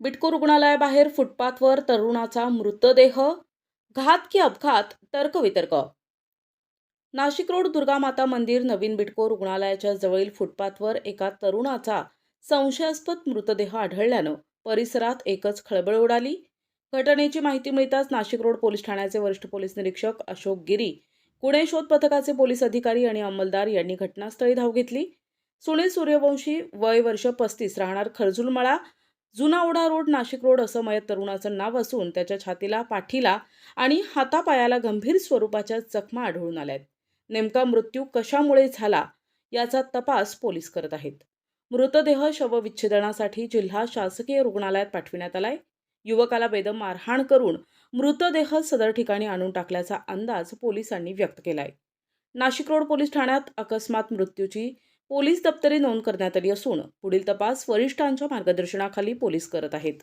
बिटको रुग्णालयाबाहेर फुटपाथवर तरुणाचा मृतदेह घात की अपघात तर्कवितर्क. नाशिक रोड दुर्गामाता मंदिर नवीन बिटको रुग्णालयाच्या जवळील फुटपाथवर एका तरुणाचा संशयास्पद मृतदेह आढळल्यानं परिसरात एकच खळबळ उडाली. घटनेची माहिती मिळताच नाशिक रोड पोलीस ठाण्याचे वरिष्ठ पोलीस निरीक्षक अशोक गिरी गुन्हे शोध पथकाचे पोलीस अधिकारी आणि अंमलदार यांनी घटनास्थळी धाव घेतली. सुनील सूर्यवंशी वय वर्ष पस्तीस राहणार खरजुलमळा जुना ओढा रोड नाशिक रोड असं मयत तरुणाचं नाव असून त्याच्या छातीला पाठीला आणि हातापायाला गंभीर स्वरूपाच्या जखमा आढळून आल्यात. नेमका मृत्यू कशामुळे झाला याचा तपास पोलीस करत आहेत. मृतदेह शवविच्छेदनासाठी जिल्हा शासकीय रुग्णालयात पाठविण्यात आलाय. युवकाला बेदम मारहाण करून मृतदेह सदर ठिकाणी आणून टाकल्याचा अंदाज पोलिसांनी व्यक्त केलाय. नाशिक रोड पोलीस ठाण्यात अकस्मात मृत्यूची पोलीस दप्तरी नोंद करण्यात आली असून पुढील तपास वरिष्ठांच्या मार्गदर्शनाखाली पोलीस करत आहेत.